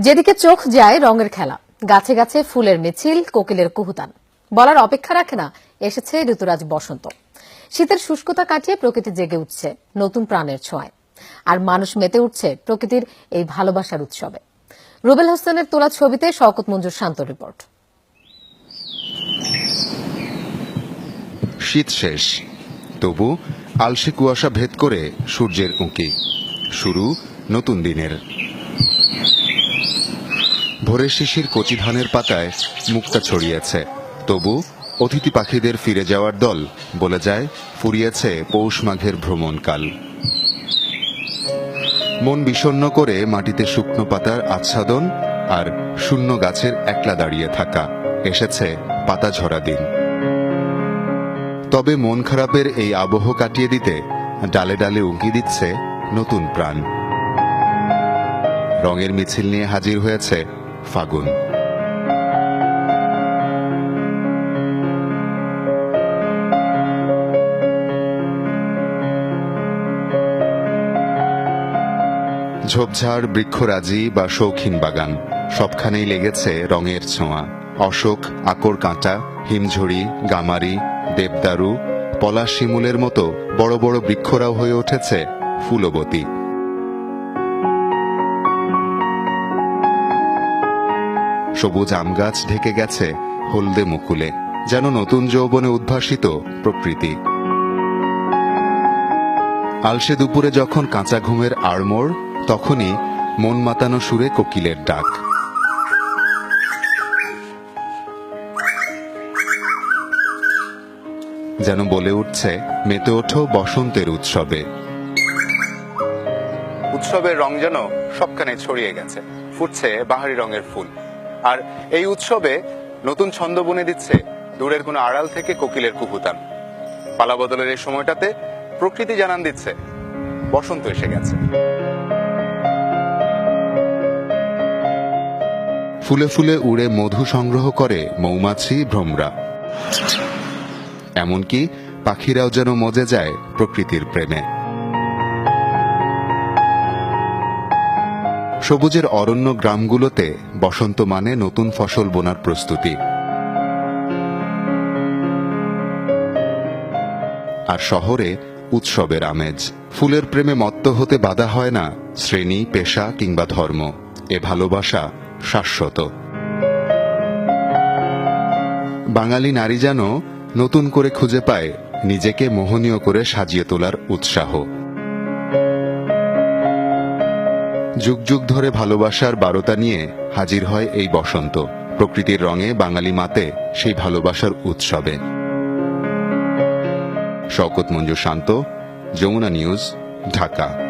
যেদিকে চোখ যায় রঙের খেলা, গাছে গাছে ফুলের মিছিল, কোকিলের কুহুতান। বলার অপেক্ষা রাখে না, এসেছে ঋতুরাজ বসন্ত। শীতের শুষ্কতা কাটিয়ে প্রকৃতি জেগে উঠছে নতুন প্রাণের ছোঁয়ায়। আর মানুষ মেতে উঠছে প্রকৃতির এই ভালোবাসার উৎসবে। রুবেল হোসেনের তোলা ছবিতে শওকত মঞ্জুর শান্ত রিপোর্ট। শীত শেষ। তবু আলসে কুয়াশা ভেদ করে সূর্যের উঁকি। শুরু নতুন দিনের। ভোরের শিশির কচি ধানের পাতায় মুক্তা ছড়িয়েছে। তবু অতিথি পাখিদের ফিরে যাওয়ার দল বলে যায়, ফুরিয়েছে পৌষ মাঘের ভ্রমণকাল। মন বিষণ্ণ করে মাটিতে শুকনো পাতার আচ্ছাদন আর শূন্য গাছের একলা দাঁড়িয়ে থাকা। এসেছে পাতা ঝরা দিন। তবে মন খারাপের এই আবহ কাটিয়ে দিতে ডালে ডালে উঁকি দিচ্ছে নতুন প্রাণ। রঙের মিছিল নিয়ে হাজির হয়েছে ফাগুন। ঝোপঝাড়, বৃক্ষরাজি বা শৌখিন বাগান, সবখানেই লেগেছে রঙের ছোঁয়া। অশোক, আকর কাঁটা, হিমঝড়ি, গামারি, দেবদারু পলাশ শিমুলের মতো বড় বড় বৃক্ষরাও হয়ে উঠেছে ফুলবতী। সবুজ আম গাছ ঢেকে গেছে হলদে মুকুলে, যেন নতুন যৌবনে উদ্ভাসিত প্রকৃতি। আলসে দুপুরে যখন কাঁচা ঘুমের আড়মোড়, তখনই মন মাতানো সুরে কোকিলের ডাক। যেন বলে উঠছে, মেতে ওঠো বসন্তের উৎসবে। উৎসবের রং যেন সবখানে ছড়িয়ে গেছে, ফুটছে বাহারি রঙের ফুল। আর এই উৎসবে নতুন ছন্দ বুনে দিচ্ছে দূরের কোনো আড়াল থেকে কোকিলের কুহুতান পালা বদলের এই সময়টাতে প্রকৃতি জানান দিচ্ছে, বসন্ত এসে গেছে। ফুলে ফুলে উড়ে মধু সংগ্রহ করে মৌমাছি ভ্রমরা। এমনকি পাখিরাও যেন মজে যায় প্রকৃতির প্রেমে। সবুজের অরণ্য গ্রামগুলোতে বসন্ত মানে নতুন ফসল বোনার প্রস্তুতি। আর শহরে উৎসবের আমেজ। ফুলের প্রেমে মত্ত হতে বাধা হয় না শ্রেণি, পেশা কিংবা ধর্ম। এ ভালোবাসা শাশ্বত। বাঙালি নারী যেন নতুন করে খুঁজে পায়, নিজেকে মোহনীয় করে সাজিয়ে তোলার উৎসাহ। যুগ যুগ ধরে ভালোবাসার বারতা নিয়ে হাজির হয় এই বসন্ত। প্রকৃতির রঙে বাঙালি মাতে সেই ভালোবাসার উৎসবে। শওকত মঞ্জু শান্ত, যমুনা নিউজ, ঢাকা।